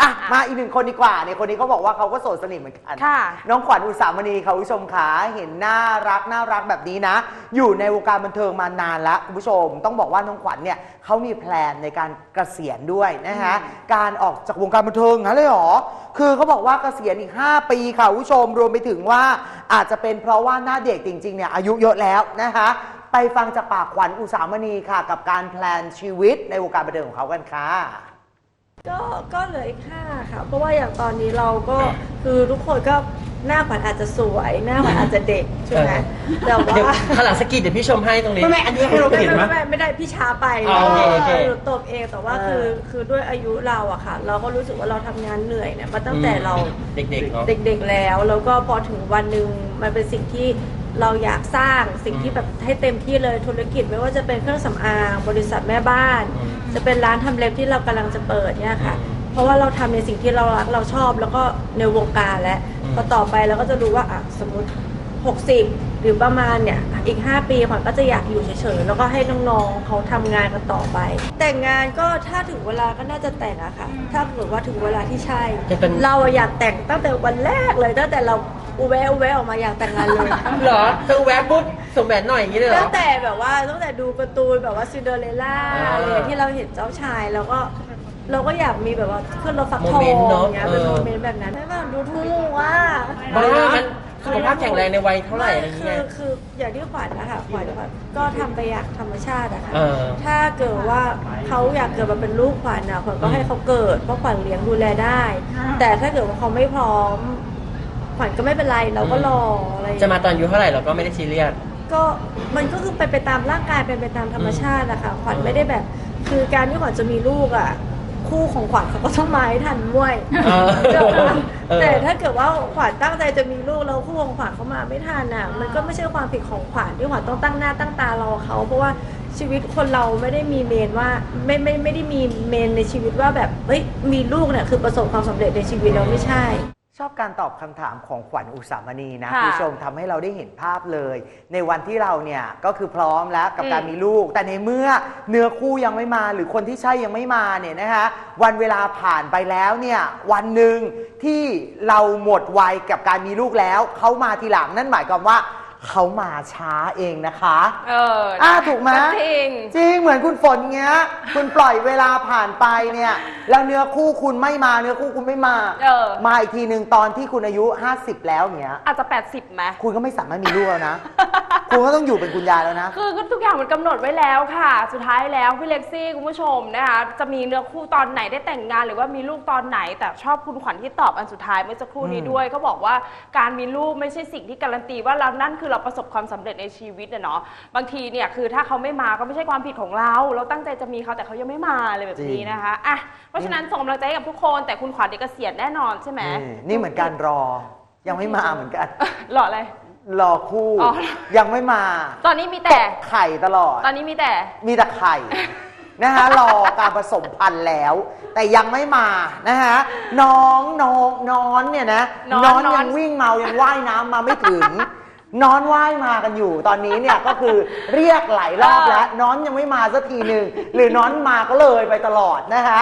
อะมาอีกหนึ่งคนดีกว่าเนี่ยคนนี้เขาบอกว่าเขาก็โสดสนิทเหมือนกันค่ะน้องขวัญอุสามณีค่ะคุณผู้ชมขาเห็นน่ารักน่ารักแบบนี้นะ อยู่ในวงการบันเทิงมานานแล้วคุณผู้ชม ต้องบอกว่าน้องขวัญเนี่ยเขามีแพลนในการเกษียณด้วยนะฮะการออกจากวงการบันเทิงนะเลยเหรอคือเขาบอกว่าเกษียณอีก 5 ปีค่ะคุณผู้ชมรวมไปถึงว่าอาจจะเป็นเพราะว่าหน้าเด็กจริงๆเนี่ยอายุเยอะแล้วนะคะไปฟังจากปากขวัญอุสามณีค่ะ กับการแพลนชีวิตในวงการบันเทิงของเขากันค่ะ ก็ก็เหลืออีกห้าค่ะ เพราะว่าอย่างตอนนี้เราก็คือทุกคนก็หน้าขวัญอาจจะสวยหน้าขวัญอาจจะเด็กใช่ไหมแต่ว่าเดี๋ยวข้างหลังสกิดเดี๋ยวพี่ชมให้ตรงนี้ ไม่ไม่อันนี้ให้เราไม่เห็นไม่ไหมไม่ไม่ได้พี่ช้าไปอ๋อโอเคโอเค หนูตบเองแต่ว่าเออคือคือด้วยอายุเราอะค่ะ เราก็รู้สึกว่าเราทำงานเหนื่อยเนี่ยมาตั้งแต่เรา เด็กๆเนาะ เด็กๆแล้ว แล้วก็พอถึงวันหนึ่งมันเป็นสิ่งที่เราอยากสร้างสิ่งที่แบบให้เต็มที่เลยธุรกิจไม่ว่าจะเป็นเครื่องสำอาง บริษัทแม่บ้าน อืม จะเป็นร้านทำเล็บที่เรากำลังจะเปิดเนี่ยค่ะอืมเพราะว่าเราทำในสิ่งที่เรารักเราชอบ แล้วก็ในวงการแล้วอืมพอต่อไปเราก็จะรู้ว่าอะสมมติ 60 หรือประมาณเนี่ยอีก 5 ปีขวัญก็จะอยากอยู่เฉยๆแล้วก็ให้น้องๆเขาทำงานกันต่อไป แต่งงานก็ถ้าถึงเวลาก็น่าจะแต่งอะค่ะ ถ้าเกิดว่าถึงเวลาที่ใช่จะเป็นเราอะอยากแต่งตั้งแต่วันแรกเลยตั้งแต่เรา อุแวะอุแวะออกมาอยากแต่งงานเลย เหรอเธอแวะปุ๊บส่งแหวนหน่อยอย่างนี้เลยเหรตั้อ งแต่แบบว่าตั้งแต่ดูการ์ตูนแบบว่าซินเดอเรลล่าอ่าอะไรอย่างที่เราเห็นเจ้าชายแล้วก็เราก็อยากมีแบบว่าขึ้นรถฟักทองโมเมนต์เนอะอย่างเงี้ยเป็นเออ โมเมนต์แบบนั้นไม่ว่าดูทู่ว่าบ้ามันสุขภาพแข็งแรงในวัยเท่าไหร่อะไรอย่างคืเงี้อยคืออย่างที่ขวัญนะคะขวัญขวัญก็ทำไปอย่างธรรมชาติอะค่ะเออ ถ้าเกิดว่าเขาอยากเกิดมาเป็นลูกขวัญนะขวัญก็ให้เขาเกิดเพราะขวัญเลี้ยงดูแลได้ แต่ถ้าเกิดว่าเขาไม่พร้อม ขวัญก็ไม่เป็นไรเราก็รออะไรอย่างจะเงี้ย มาตอนอายุเท่าไหร่เราก็ไม่ได้ซีเรียส ก็มันก็คือเป็นไปตามร่างกายเป็นไปตามธรรมชาติอะค่ะขวัญไม่ได้แบบ คือการที่ขวัญจะมีลูกอะคู่ของขวัญเขาก็ต้องมาให้ทันด้วยเออเดี๋ยวนะเออ แต่ถ้าเกิดว่าขวัญตั้งใจจะมีลูกแล้วคู่ของขวัญเขามาไม่ทันอะมันก็ไม่ใช่ความผิดของขวัญที่ขวัญต้องตั้งหน้าตั้งตารอเขาเพราะว่าชีวิตคนเราไม่ได้มีเมนว่าไม่ไม่ไม่ได้มีเมนในชีวิตว่าแบบเฮ้ยมีลูกเนี่ยคือประสบความสำเร็จในชีวิตเราไม่ใช่ ชอบการตอบคำถามของขวัญอุสามณีนะค่ะ คุณผู้ชมทำให้เราได้เห็นภาพเลย ในวันที่เราเนี่ยก็คือพร้อมแล้วกับอืมการมีลูก แต่ในเมื่อเนื้อคู่ยังไม่มาหรือคนที่ใช่ยังไม่มาเนี่ยนะคะวันเวลาผ่านไปแล้วเนี่ยวันหนึ่งที่เราหมดวัยกับการมีลูกแล้วเขามาทีหลังนั่นหมายความว่า เขามาช้าเองนะคะ เอออ่าอ่าถูกไหมจริง จริงเหมือนคุณฝนเงี้ย คุณปล่อยเวลาผ่านไปเนี่ย แล้วเนื้อคู่คุณไม่มาเนื้อคู่คุณไม่มา เออ มาอีกทีหนึ่งตอนที่คุณอายุ 50 แล้วอย่างเงี้ย อาจจะ 80ไหมคุณก็ไม่สามารถมีลูกแล้วนะ คุณก็ต้องอยู่เป็นคุณยายแล้วนะ คือทุกอย่างมันกำหนดไว้แล้วค่ะ สุดท้ายแล้วพี่เล็กซี่คุณผู้ชมนะคะจะมีเนื้อคู่ตอนไหนได้แต่งงาน หรือว่ามีลูกตอนไหน แต่ชอบคุณขวัญที่ตอบอันสุดท้ายเมื่อสักครู่นี้อืมด้วยเขาบอกว่าการมีลูกไม่ใช่สิ่งที่การันตีว่าเรานั่นคือเราประสบความสำเร็จในชีวิตนะเนาะบางทีเนี่ยคือถ้าเขาไม่มาก็ไม่ใช่ความผิดของเรา เราตั้งใจจะมีเขาแต่เขายังไม่มาอะไรแบบนี้นะคะอะเพราะฉะนั้นส่งกำลังใจให้กับทุกคนแต่คุณขวัญเด็กเกษียณแน่นอนใช่ไหม นี่นี่เหมือนการรอ ยังไม่มาเหมือนกัน หล่ออะไร รอคู่ อ๋อ ยังไม่มาตอนนี้มีแต่ ไข่ตลอด ตอนนี้มีแต่ มีแต่ไข่ นะฮะ รอการผสมพันธุ์แล้ว แต่ยังไม่มานะฮะ น้องน้องน้อนเนี่ยนะน้อนน้อนน้อนยังวิ่งเมา ยังว่ายน้ำมาไม่ถึง น้อนว่ายมากันอยู่ ตอนนี้เนี่ย ก็คือเรียกหลายรอบแล้ว น้อนยังไม่มาสักทีหนึ่งหรือน้อนมาก็เลยไปตลอดนะคะ